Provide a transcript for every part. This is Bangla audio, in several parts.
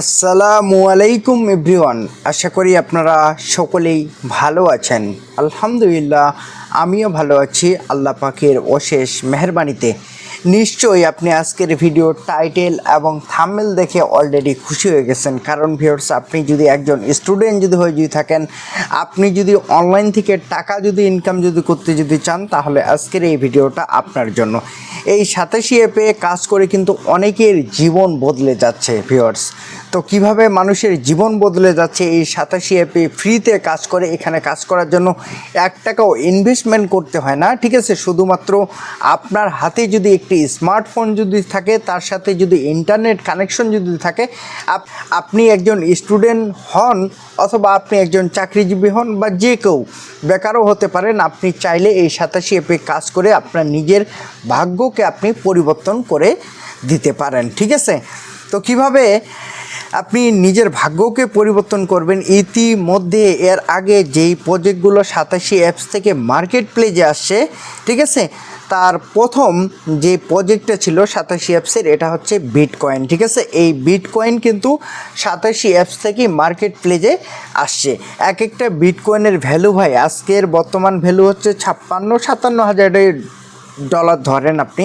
আসসালামু আলাইকুম এভরিওয়ান। আশা করি আপনারা সকলেই ভালো আছেন। আলহামদুলিল্লাহ, আমিও ভালো আছি। আল্লাহ পাকের অশেষ মেহরবানিতে। নিশ্চয়ই আপনি আজকের ভিডিও টাইটেল এবং থামেল দেখে অলরেডি খুশি হয়ে গেছেন। কারণ ভিউয়ার্স আপনি যদি একজন স্টুডেন্ট যদি হয়ে যদি থাকেন, আপনি যদি অনলাইন থেকে টাকা যদি ইনকাম যদি করতে যদি চান, তাহলে আজকের এই ভিডিওটা আপনার জন্য। এই সাতাশি অ্যাপে কাজ করে কিন্তু অনেকের জীবন বদলে যাচ্ছে ভিউয়ার্স তো কীভাবে মানুষের জীবন বদলে যাচ্ছে এই সাতাশি অ্যাপে ফ্রিতে কাজ করে, এখানে কাজ করার জন্য এক টাকাও ইনভেস্টমেন্ট করতে হয় না, ঠিক আছে? শুধুমাত্র আপনার হাতে যদি একটি স্মার্টফোন যদি থাকে, তার সাথে যদি ইন্টারনেট কানেকশন যদি থাকে, আপ- আপনি একজন স্টুডেন্ট হন অথবা আপনি একজন চাকরিজীবী হন বা যে কেউ, বেকারও হতে পারেন, আপনি চাইলে এই সাতাশি অ্যাপে কাজ করে আপনার নিজের ভাগ্যকে আপনি পরিবর্তন করে দিতে পারেন, ঠিক আছে? তো কীভাবে আপনি নিজের ভাগ্যকে পরিবর্তন করবেন। ইতিমধ্যে এর আগে যেই প্রজেক্টগুলো সাতাশি অ্যাপস থেকে মার্কেট প্লেজে আসছে, ঠিক আছে? তার প্রথম যে প্রজেক্টটা ছিল সাতাশি অ্যাপসের এটা হচ্ছে বিটকয়েন ঠিক আছে? এই বিটকয়েন কিন্তু সাতাশি অ্যাপস থেকে মার্কেট প্লেজে আসছে। এক একটা বিটকয়েনের ভ্যালু ভাই, আজকের বর্তমান ভ্যালু হচ্ছে ছাপ্পান্ন সাতান্ন হাজার ডলার ধরেন আপনি।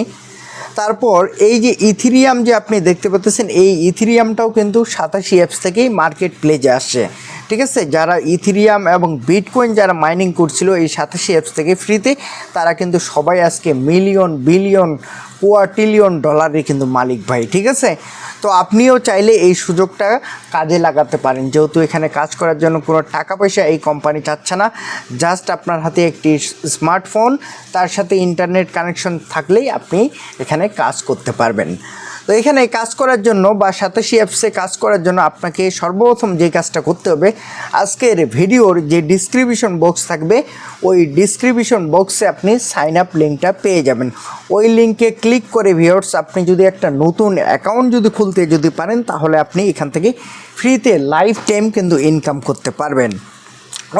তারপর এই যে ইথিরিয়াম যে আপনি দেখতে পাচ্ছেন, এই ইথিরিয়ামটাও কিন্তু সাতাশি অ্যাপস থেকেই মার্কেট প্লেজে আসছে। ঠিক আছে? যারা ইথিরিয়াম এবং বিটকয়েন যারা মাইনিং করছিল, এই সাতাশি অ্যাপস থেকে ফ্রিতে তারা কিন্তু সবাই আজকে মিলিয়ন বিলিয়ন কোয়াটিলিয়ন ডলারের কিন্তু মালিক ভাই। ঠিক আছে? তো আপনিও চাইলে এই সুযোগটা কাজে লাগাতে পারেন। যেহেতু এখানে কাজ করার জন্য কোনো টাকা পয়সা এই কোম্পানি চাচ্ছে না জাস্ট আপনার হাতে একটি স্মার্টফোন তার সাথে ইন্টারনেট কানেকশন থাকলেই আপনি এখানে কাজ করতে পারবেন। তো এখানে কাজ করার জন্য বা সাতাশি অ্যাপসে কাজ করার জন্য আপনাকে সর্বপ্রথম যে কাজটা করতে হবে, আজকের ভিডিওর যে ডিসক্রিপশন বক্স থাকবে, ওই ডিসক্রিপশন বক্সে আপনি সাইন আপ লিঙ্কটা পেয়ে যাবেন। ওই লিঙ্কে ক্লিক করে ভিওর্স আপনি যদি একটা নতুন অ্যাকাউন্ট যদি খুলতে যদি পারেন, তাহলে আপনি এখান থেকে ফ্রিতে লাইফ টাইম কিন্তু ইনকাম করতে পারবেন।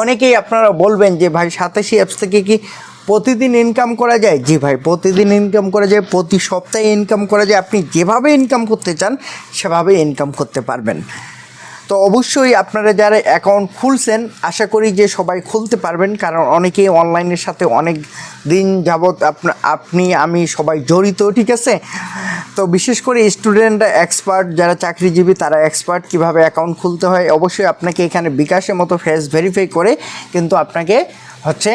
অনেকেই আপনারা বলবেন যে, ভাই, সাতাশি অ্যাপস থেকে কি প্রতিদিন ইনকাম করা যায়? জি ভাই, প্রতিদিন ইনকাম করা যায়, প্রতি সপ্তাহে ইনকাম করা যায়। আপনি যেভাবে ইনকাম করতে চান, সেভাবে ইনকাম করতে পারবেন। তো অবশ্যই আপনারা যারা অ্যাকাউন্ট খুলছেন, আশা করি যে সবাই খুলতে পারবেন, কারণ অনেকেই অনলাইনের সাথে অনেক দিন যাবৎ আপনা আমি সবাই জড়িত, ঠিক আছে? তো বিশেষ করে স্টুডেন্টরা এক্সপার্ট যারা চাকরিজীবী, তারা এক্সপার্ট কীভাবে অ্যাকাউন্ট খুলতে হয়, অবশ্যই আপনাকে এখানে বিকাশের মতো ফেস ভেরিফাই করে কিন্তু আপনাকে হচ্ছে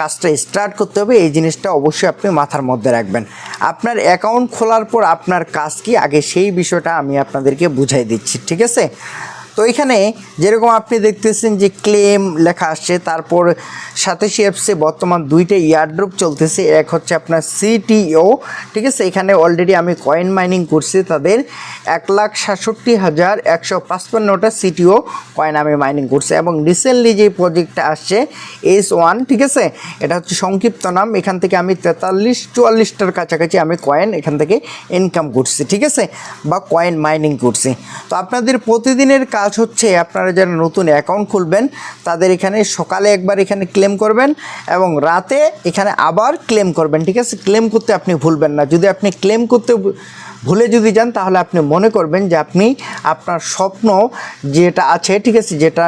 কাজটা স্টার্ট করতে হবে, এই জিনিসটা অবশ্যই আপনি মাথার মধ্যে রাখবেন। আপনার অ্যাকাউন্ট খোলার পর আপনার কাজ কি? আগে সেই বিষয়টা আমি আপনাদেরকে বুঝাই দিচ্ছি, ঠিক আছে? তো এখানে যেরকম আপনি দেখতেছেন যে ক্লেম লেখা আসছে, তারপর সাতাশি অ্যাপসে বর্তমান দুইটা ইয়ারড্রপ চলতেছে, এক হচ্ছে আপনার সিটিও ঠিক আছে? এখানে অলরেডি আমি কয়েন মাইনিং করছি তাদের এক লাখ সাতষট্টি হাজার একশো পাঁচপান্নটা সিটিও কয়েন আমি মাইনিং করছি এবং রিসেন্টলি যে প্রজেক্টটা আসছে এস ওয়ান ঠিক আছে? এটা হচ্ছে সংক্ষিপ্ত নাম, এখান থেকে আমি তেতাল্লিশ, চুয়াল্লিশটার কাছাকাছি আমি কয়েন এখান থেকে ইনকাম করছি, ঠিক আছে? বা কয়েন মাইনিং করছি। তো আপনাদের প্রতিদিনের কাজ হচ্ছে, আপনারা যারা নতুন অ্যাকাউন্ট খুলবেন, তাদের এখানে সকালে একবার এখানে ক্লেম করবেন এবং রাতে এখানে আবার ক্লেম করবেন, ঠিক আছে? ক্লেম করতে আপনি ভুলবেন না। যদি আপনি ক্লেম করতে ভুলে যদি যান, তাহলে আপনি মনে করবেন যে আপনি আপনার স্বপ্ন যেটা আছে, ঠিক আছে? যেটা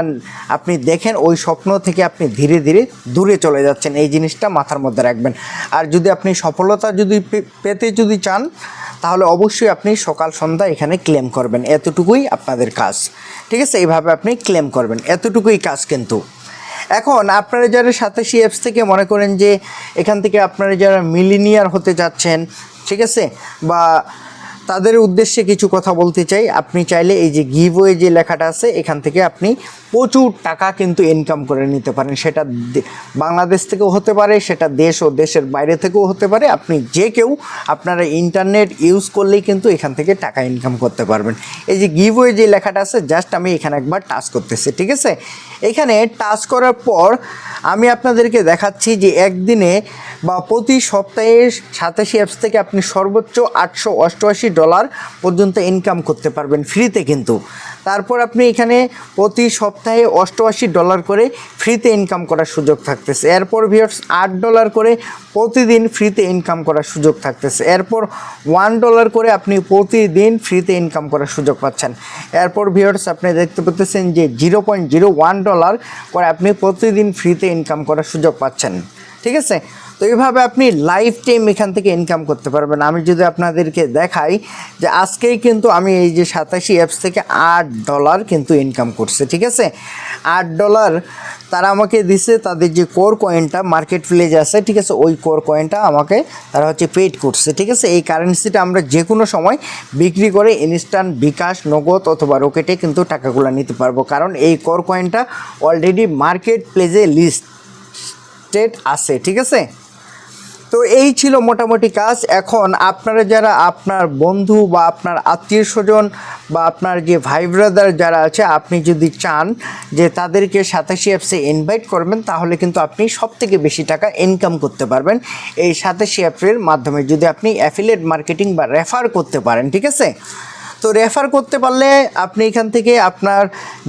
আপনি দেখেন, ওই স্বপ্ন থেকে আপনি ধীরে ধীরে দূরে চলে যাচ্ছেন। এই জিনিসটা মাথার মধ্যে রাখবেন। আর যদি আপনি সফলতা যদি পেতে যদি চান তাহলে অবশ্যই আপনি সকাল, সন্ধ্যা এখানে ক্লেম করবেন। এতটুকুই আপনাদের কাজ। ঠিক আছে? এইভাবে আপনি ক্লেম করবেন। এতটুকুই কাজ কিন্তু। এখন আপনারা যারা সাতাশি অ্যাপস থেকে মনে করেন যে এখান থেকে আপনারা যারা মিলিনিয়ার হতে যাচ্ছেন, ঠিক আছে? বা তাদের উদ্দেশ্যে কিছু কথা বলতে চাই। আপনি চাইলে এই যে গিভওয়ে যে লেখাটা আছে, এখান থেকে আপনি প্রচুর টাকা কিন্তু ইনকাম করে নিতে পারেন। সেটা বাংলাদেশ থেকেও হতে পারে, সেটা দেশ ও দেশের বাইরে থেকেও হতে পারে। আপনি যে কেউ আপনারা ইন্টারনেট ইউজ করলেই কিন্তু এখান থেকে টাকা ইনকাম করতে পারবেন। এই যে গিভওয়ে যে লেখাটা আছে জাস্ট আমি এখানে একবার টাচ করতেছি, ঠিক আছে? এখানে টাচ করার পর আমি আপনাদেরকে দেখাচ্ছি যে একদিনে বা প্রতি সপ্তাহে সাতাশি অ্যাপস থেকে আপনি সর্বোচ্চ আটশো অষ্টআশি ডলার পর্যন্ত ইনকাম করতে পারবেন ফ্রিতে কিন্তু। তারপর আপনি এখানে প্রতি সপ্তাহে অষ্টআশি ডলার করে ফ্রিতে ইনকাম করার সুযোগ থাকতেছে। এরপর ভিউয়ার্স আট ডলার করে প্রতিদিন ফ্রিতে ইনকাম করার সুযোগ থাকতেছে। এরপর ওয়ান ডলার করে আপনি প্রতিদিন ফ্রিতে ইনকাম করার সুযোগ পাচ্ছেন। এরপর ভিউয়ার্স আপনি দেখতে পাচ্ছেন যে zero point zero one dollar করে আপনি প্রতিদিন ফ্রিতে ইনকাম করার সুযোগ পাচ্ছেন। ঠিক আছে? তো এইভাবে আপনি লাইফ টাইম এখান থেকে ইনকাম করতে পারবেন। আমি যদি আপনাদেরকে দেখাই যে আজকেই কিন্তু আমি এই যে সাতাশি অ্যাপস থেকে আট ডলার কিন্তু ইনকাম করছে, ঠিক আছে? আট ডলার তারা আমাকে দিছে, তাদের যে কোর কয়েনটা মার্কেট প্লেজ আছে, ঠিক আছে? ওই কোর কয়েনটা আমাকে তারা হচ্ছে পেড করছে, ঠিক আছে? এই কারেন্সিটা আমরা যে কোনো সময় বিক্রি করে ইনস্ট্যান্ট বিকাশ, নগদ অথবা রকেটে কিন্তু টাকাগুলো নিতে পারব। কারণ এই কোর কয়েনটা অলরেডি মার্কেট প্লেজে লিস্ট স্টেট আছে, ঠিক আছে? তো এই ছিল মোটামুটি কাজ। এখন আপনারা যারা আপনার বন্ধু বা আপনার আত্মীয় স্বজন বা আপনার যে ভাই ব্রাদার যারা আছে, আপনি যদি চান যে তাদেরকে সাতাশি অ্যাপসে ইনভাইট করবেন, তাহলে কিন্তু আপনি সব থেকে বেশি টাকা ইনকাম করতে পারবেন এই সাতাশি অ্যাপের মাধ্যমে। যদি আপনি অ্যাফিলেট মার্কেটিং বা রেফার করতে পারেন, ঠিক আছে? তো রেফার করতে পারলে আপনি এখান থেকে আপনার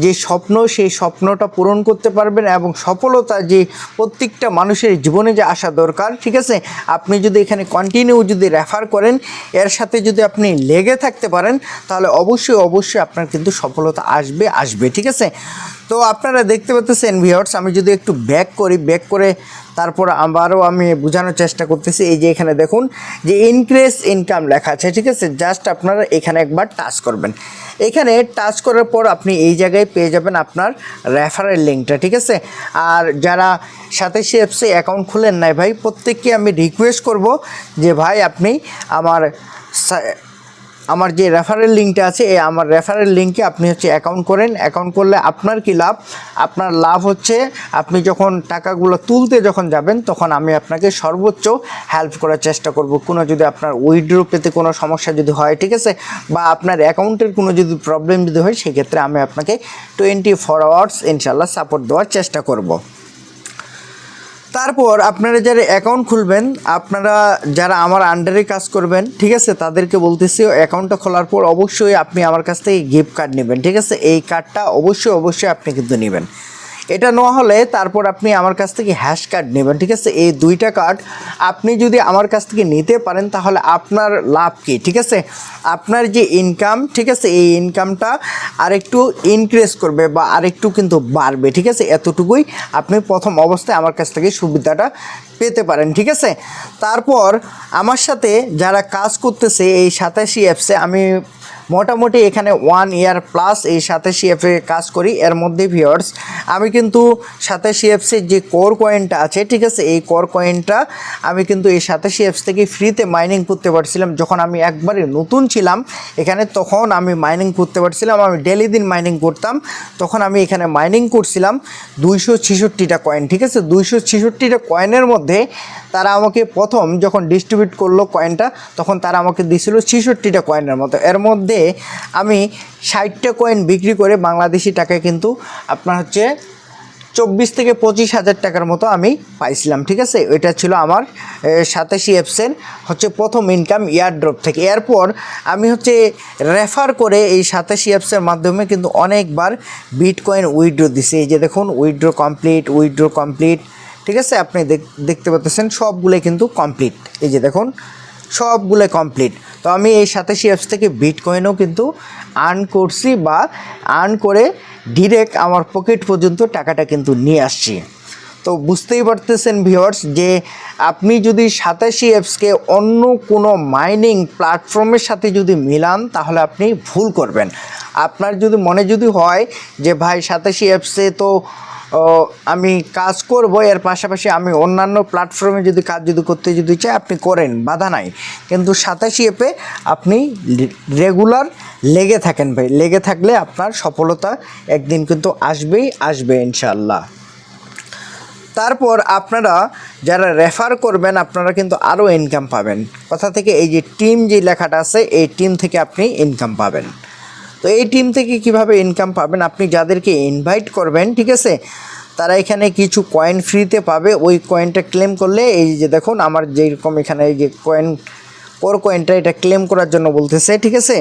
যে স্বপ্ন, সেই স্বপ্নটা পূরণ করতে পারবেন এবং সফলতা যে প্রত্যেকটা মানুষের জীবনে যে আসা দরকার, ঠিক আছে? আপনি যদি এখানে কন্টিনিউ যদি রেফার করেন, এর সাথে যদি আপনি লেগে থাকতে পারেন, তাহলে অবশ্যই অবশ্যই আপনার কিন্তু সফলতা আসবে আসবে, ঠিক আছে? তো আপনারা দেখতে পাচ্ছেন ভিওর্স আমি যদি একটু ব্যাক করি ব্যাক করে তারপর আবারও আমি বোঝানোর চেষ্টা করতেছি। এই যে এখানে দেখুন, যে ইনক্রিজ ইনকাম লেখা আছে, ঠিক আছে? জাস্ট আপনারা এখানে একবার টাচ করবেন। এখানে টাচ করার পর আপনি এই জায়গায় পেয়ে যাবেন আপনার রেফারেল লিঙ্কটা ঠিক আছে? আর যারা সাতাশি অ্যাপসে অ্যাকাউন্ট খুলেন নাই ভাই, প্রত্যেককে আমি রিকোয়েস্ট করব যে ভাই, আপনি আমার আমার যে রেফারেল লিঙ্কটা আছে, এই আমার রেফারেল লিঙ্কে আপনি হচ্ছে অ্যাকাউন্ট করেন। অ্যাকাউন্ট করলে আপনার কি লাভ? আপনার লাভ হচ্ছে, আপনি যখন টাকাগুলো তুলতে যখন যাবেন, তখন আমি আপনাকে সর্বোচ্চ হেল্প করার চেষ্টা করব। কোনো যদি আপনার উইড্রো পেতে কোনো সমস্যা যদি হয়, ঠিক আছে? বা আপনার অ্যাকাউন্টের কোনো যদি প্রবলেম যদি হয়, সেক্ষেত্রে আমি আপনাকে টোয়েন্টি ফোর আওয়ার্স ইনশাল্লাহ সাপোর্ট দেওয়ার চেষ্টা করব। তারপর আপনারা যারা অ্যাকাউন্ট খুলবেন, আপনারা যারা আমার আন্ডারে কাজ করবেন, ঠিক আছে, তাদেরকে বলতেছি অ্যাকাউন্টটা খোলার পর অবশ্যই আপনি আমার কাছ থেকে গিফট কার্ড নেবেন, ঠিক আছে? এই কার্ডটা অবশ্যই অবশ্যই আপনি কিন্তু নেবেন। এটা নেওয়া হলে তারপর আপনি আমার কাছ থেকে হ্যাশ কার্ড নেবেন, ঠিক আছে? এই দুইটা কার্ড আপনি যদি আমার কাছ থেকে নিতে পারেন, তাহলে আপনার লাভ কী, ঠিক আছে? আপনার যে ইনকাম ঠিক আছে? এই ইনকামটা আরেকটু ইনক্রিজ করবে বা আরেকটু কিন্তু বাড়বে, ঠিক আছে? এতটুকুই আপনি প্রথম অবস্থায় আমার কাছ থেকে সুবিধাটা পেতে পারেন, ঠিক আছে? তারপর আমার সাথে যারা কাজ করতেছে এই সাতাশি অ্যাপসে আমি মোটামুটি এখানে ওয়ান ইয়ার প্লাস এই সাতাশি অ্যাপে কাজ করি। এর মধ্যে ভিওর্স আমি কিন্তু সাতাশি অ্যাপসের যে কোর কয়েনটা আছে, ঠিক আছে, এই কোর কয়েনটা আমি কিন্তু এই সাতাশি অ্যাপস থেকে ফ্রিতে মাইনিং করতে পারছিলাম। যখন আমি একবারে নতুন ছিলাম, এখানে তখন আমি মাইনিং করতে পারছিলাম, আমি ডেলি দিন মাইনিং করতাম। তখন আমি এখানে মাইনিং করছিলাম দুইশো ছেষট্টিটা কয়েন ঠিক আছে? দুইশো ছেষট্টিটা কয়েনের মধ্যে তারা আমাকে প্রথম যখন ডিস্ট্রিবিউট করল কয়েনটা তখন তারা আমাকে দিছিল ছেষট্টিটা কয়েনের মতো। এর মধ্যে আমি ষাটটা কয়েন বিক্রি করে বাংলাদেশি টাকায় কিন্তু আপনার হচ্ছে চব্বিশ থেকে পঁচিশ হাজার টাকার মতো আমি পাইছিলাম, ঠিক আছে? ওইটা ছিল আমার সাতাশি অ্যাপসের হচ্ছে প্রথম ইনকাম ইয়ারড্রপ থেকে। এরপর আমি হচ্ছে রেফার করে এই সাতাশি অ্যাপসের মাধ্যমে কিন্তু অনেকবার বিটকয়েন উইথড্র দিছে। এই যে দেখুন উইথড্র কমপ্লিট উইথড্র কমপ্লিট ঠিক আছে? আপনি দেখতে পাচ্ছেন, সবগুলোই কিন্তু কমপ্লিট এই যে দেখুন সবগুলো কমপ্লিট তো আমি এই সাতাশি অ্যাপস থেকে বিটকয়েনও কিন্তু আর্ন করছি বা আর্ন করে ডিরেক্ট আমার পকেট পর্যন্ত টাকাটা কিন্তু নিয়ে আসছি। তো বুঝতেই পারতেছেন ভিওয়ার্স যে আপনি যদি সাতাশি অ্যাপসকে অন্য কোনো মাইনিং প্ল্যাটফর্মের সাথে যদি মিলান, তাহলে আপনি ভুল করবেন। আপনার যদি মনে যদি হয় যে, ভাই, সাতাশি অ্যাপসে তো আমি কাজ করব, এর পাশাপাশি আমি অন্যান্য প্ল্যাটফর্মে যদি কাজ যদি করতে যদি চাই, আপনি করেন, বাধা নাই। কিন্তু সাতাশি এপে আপনি রেগুলার লেগে থাকেন ভাই। লেগে থাকলে আপনার সফলতা একদিন কিন্তু আসবেই, আসবে ইনশাল্লাহ তারপর আপনারা যারা রেফার করবেন, আপনারা কিন্তু আরও ইনকাম পাবেন। কথা থেকে এই যে টিম যে লেখাটা আছে, এই টিম থেকে আপনি ইনকাম পাবেন। তো এই টিম থেকে কীভাবে ইনকাম পাবেন? আপনি যাদেরকে ইনভাইট করবেন, ঠিক আছে? তারা এখানে কিছু কয়েন ফ্রিতে পাবে। ওই কয়েনটা ক্লেম করলে, এই যে দেখুন, আমার যেরকম এখানে এই যে কয়েন কোর কয়েনটা এটা ক্লেম করার জন্য বলতেছে, ঠিক আছে?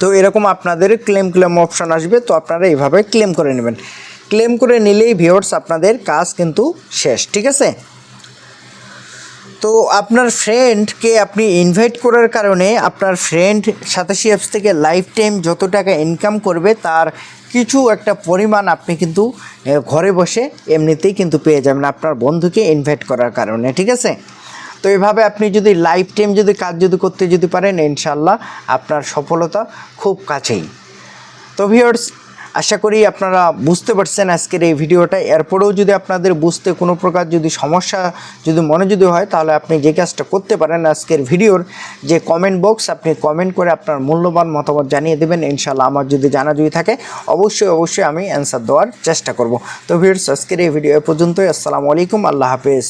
তো এরকম আপনাদের ক্লেম ক্লেম অপশন আসবে, তো আপনারা এইভাবে ক্লেম করে নেবেন। ক্লেম করে নিলেই ভিওর্স আপনাদের কাজ কিন্তু শেষ, ঠিক আছে? তো আপনার ফ্রেন্ডকে আপনি ইনভাইট করার কারণে আপনার ফ্রেন্ড সাতাশি অ্যাপস থেকে লাইফ টাইম যত টাকা ইনকাম করবে, তার কিছু একটা পরিমাণ আপনি কিন্তু ঘরে বসে এমনিতেই কিন্তু পেয়ে যাবেন আপনার বন্ধুকে ইনভাইট করার কারণে, ঠিক আছে? তো এভাবে আপনি যদি লাইফ টাইম যদি কাজ যদি করতে যদি পারেন ইনশাল্লাহ আপনার সফলতা খুব কাছেই। তো ভিউয়ার্স আশা করি আপনারা বুঝতে পারছেন আজকের এই ভিডিওটা। এরপরেও যদি আপনাদের বুঝতে কোনো প্রকার যদি সমস্যা, যদি মনে যদি হয়, তাহলে আপনি যে কাজটা করতে পারেন আজকের ভিডিওর যে কমেন্ট বক্স আপনি কমেন্ট করে আপনার মূল্যবান মতামত জানিয়ে দেবেন। ইনশাল্লাহ আমার যদি জানা যদি থাকে, অবশ্যই অবশ্যই আমি অ্যান্সার দেওয়ার চেষ্টা করব। তো ভিউয়ার্স আজকের এই ভিডিও এ পর্যন্তই। আসসালামু আলাইকুম, আল্লাহ হাফেজ।